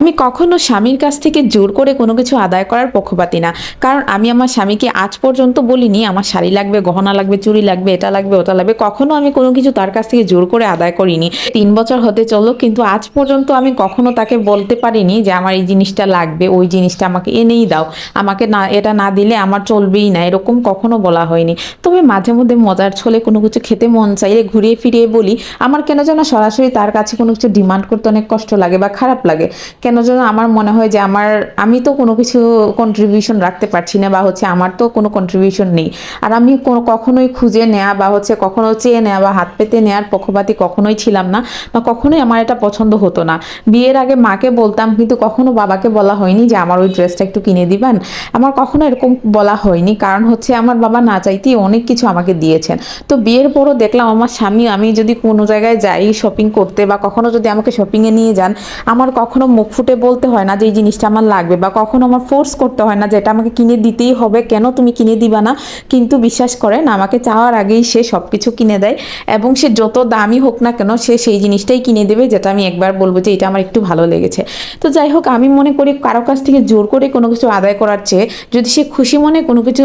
আমি কখনো স্বামীর কাছ থেকে জোর করে কোনো কিছু আদায় করার পক্ষপাতি না। কারণ আমি আমার স্বামীকে আজ পর্যন্ত বলিনি, আমার শাড়ি লাগবে, গহনা লাগবে চুরি লাগবে, এটা লাগবে, ওটা লাগবে। কখনো আমি কোনো কিছু তার কাছ থেকে জোর করে আদায় করিনি। তিন বছর হতে চলল কিন্তু আজ পর্যন্ত আমি কখনো তাকে বলতে পারিনি যে আমার এই জিনিসটা লাগবে, ওই জিনিসটা আমাকে এনেই দাও। আমাকে না, এটা না দিলে আমার চলবেই না, এরকম কখনো বলা হয়নি। তবে মাঝে মধ্যে মজার ছলে কোনো কিছু খেতে মন চাইলে ঘুরিয়ে ফিরিয়ে বলি, আমার কেন যেন সরাসরি তার কাছে কোনো কিছু ডিমান্ড করতে অনেক কষ্ট লাগে বা খারাপ লাগে। কেন যেন আমার মনে হয় যে আমার, আমি তো কোনো কিছু কন্ট্রিবিউশন রাখতে পারছি না বা হচ্ছে আমার তো কোনো কন্ট্রিবিউশন নেই। আর আমি কোনো, কখনোই খুঁজে নেওয়া বা হচ্ছে কখনো চেয়ে নেওয়া বা হাত পেতে নেওয়ার পক্ষপাতি কখনোই ছিলাম না বা কখনোই আমার এটা পছন্দ হতো না। বিয়ের আগে মাকে বলতাম, কিন্তু কখনো বাবাকে বলা হয়নি যে আমার ওই ড্রেসটা একটু কিনে দিবেন? আমার কখনো এরকম বলা হয়নি, কারণ হচ্ছে আমার বাবা না চাইতেই অনেক কিছু আমাকে দিয়েছেন। তো বিয়ের পরও দেখলাম আমার স্বামী, আমি যদি কোনো জায়গায় যাই শপিং করতে বা কখনো যদি আমাকে শপিংয়ে নিয়ে যান, আমার কখনো মুখ ফুটে বলতে হয় না যে এই জিনিসটা আমার লাগবে বা কখনো আমার ফোর্স করতে হয় না যে এটা আমাকে কিনে দিতেই হবে, কেন তুমি কিনে দিবা না? কিন্তু বিশ্বাস করেন, আমাকে চাওয়ার আগেই সে সব কিছু কিনে দেয় এবং সে যত দামি হোক না কেন সে সেই জিনিসটাই কিনে দেবে যেটা আমি একবার বলব যে এটা আমার একটু ভালো লেগেছে। তো যাই হোক, আমি মনে করি কারও কাছ থেকে জোর করে কোনো কিছু আদায় করার চেয়ে যদি সে খুশি মনে কোনো কিছু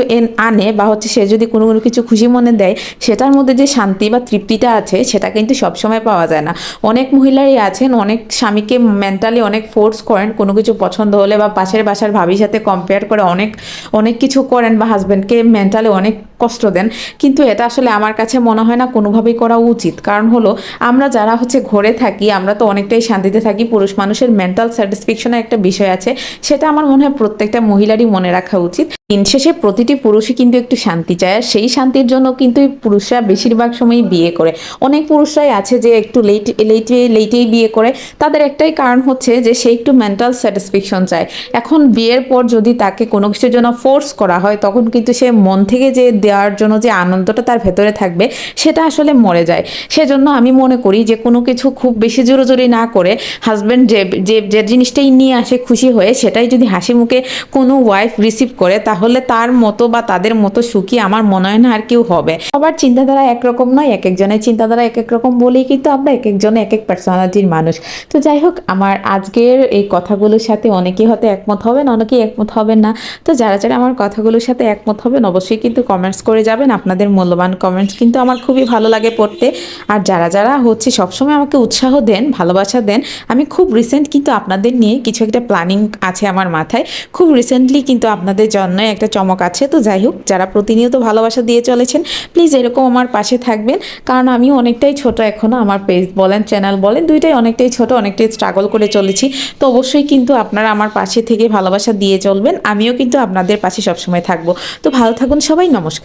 আনে বা হচ্ছে সে যদি কোনো কোনো কিছু খুশি মনে দেয়, সেটার মধ্যে যে শান্তি বা তৃপ্তিটা আছে সেটা কিন্তু সবসময় পাওয়া যায় না। অনেক মহিলারই আছেন, অনেক স্বামীকে মেন্টালি অনেক ফোর্স করেন, কোনো কিছু পছন্দ হলে বা পাশের বাসার ভাবির সাথে কম্পেয়ার করে অনেক অনেক কিছু করেন বা হাজব্যান্ডকে মেন্টালি অনেক কষ্ট দেন। কিন্তু এটা আসলে আমার কাছে মনে হয় না কোনোভাবেই করা উচিত। কারণ হলো, আমরা যারা হচ্ছে ঘরে থাকি, আমরা তো অনেকটাই শান্তিতে থাকি, পুরুষ মানুষের মেন্টাল স্যাটিসফ্যাকশনের একটা বিষয় আছে, সেটা আমার মনে হয় প্রত্যেকটা মহিলারই মনে রাখা উচিত। দিন শেষে প্রতিটি পুরুষই কিন্তু একটু শান্তি চায়, আর সেই শান্তির জন্য কিন্তু পুরুষরা বেশিরভাগ সময়ই বিয়ে করে। অনেক পুরুষরাই আছে যে একটু লেট লেটে লেটেই বিয়ে করে। তাদের একটাই কারণ হচ্ছে যে সে একটু মেন্টাল স্যাটিসফ্যাকশন চায়। এখন বিয়ের পর যদি তাকে কোনো কিছুর জন্য ফোর্স করা হয়, তখন কিন্তু সে মন থেকে যে দেওয়ার জন্য যে আনন্দটা তার ভেতরে থাকবে, সেটা আসলে মরে যায়। সেজন্য আমি মনে করি যে কোনো কিছু খুব বেশি জোরে না করে হাজব্যান্ড যে যে যে জিনিসটাই নিয়ে আসে খুশি হয়ে, সেটাই যদি হাসি মুখে কোনো ওয়াইফ রিসিভ করে, তাহলে তার মতো বা তাদের মতো সুখী আমার মনে হয় না আর কেউ হবে। সবার চিন্তাধারা একরকম নয়, এক একজনের চিন্তাধারা এক এক রকম বলেই কিন্তু আমরা এক একজনে এক এক পার্সোনালিটির মানুষ। তো যাই হোক, আমার আজকের এই কথাগুলোর সাথে অনেকেই হয়তো একমত হবেন, অনেকেই একমত হবেন না। তো যারা যারা আমার কথাগুলোর সাথে একমত হবেন, অবশ্যই কিন্তু কমেন্টস করে যাবেন, আপনাদের মূল্যবান কমেন্টস কিন্তু আমার খুবই ভালো লাগে পড়তে। আর যারা যারা হচ্ছে সবসময় আমাকে উৎসাহ দেন, ভালোবাসা দেন, আমি খুব রিসেন্ট কিন্তু আপনাদের নিয়ে কিছু একটা প্ল্যানিং আছে আমার মাথায়। খুব রিসেন্টলি কিন্তু আপনাদের জন্য একটা চমক আছে। তো যাই হোক, যারা প্রতিনিয়ত ভালোবাসা দিয়ে চলেছেন প্লিজ এরকম আমার পাশে থাকবেন। কারণ আমি অনেকটাই ছোট এখনও আমার পেজ বলেন চ্যানেল বলেন, দুইটাই অনেকটাই ছোট, অনেকটাই স্ট্রাগল করে চলেছি। তো অবশ্যই কিন্তু আপনারা আমার পাশে থেকে ভালোবাসা দিয়ে চলবেন। আমিও কিন্তু আপনাদের পাশে সবসময় থাকব। তো ভালো থাকুন সবাই, নমস্কার।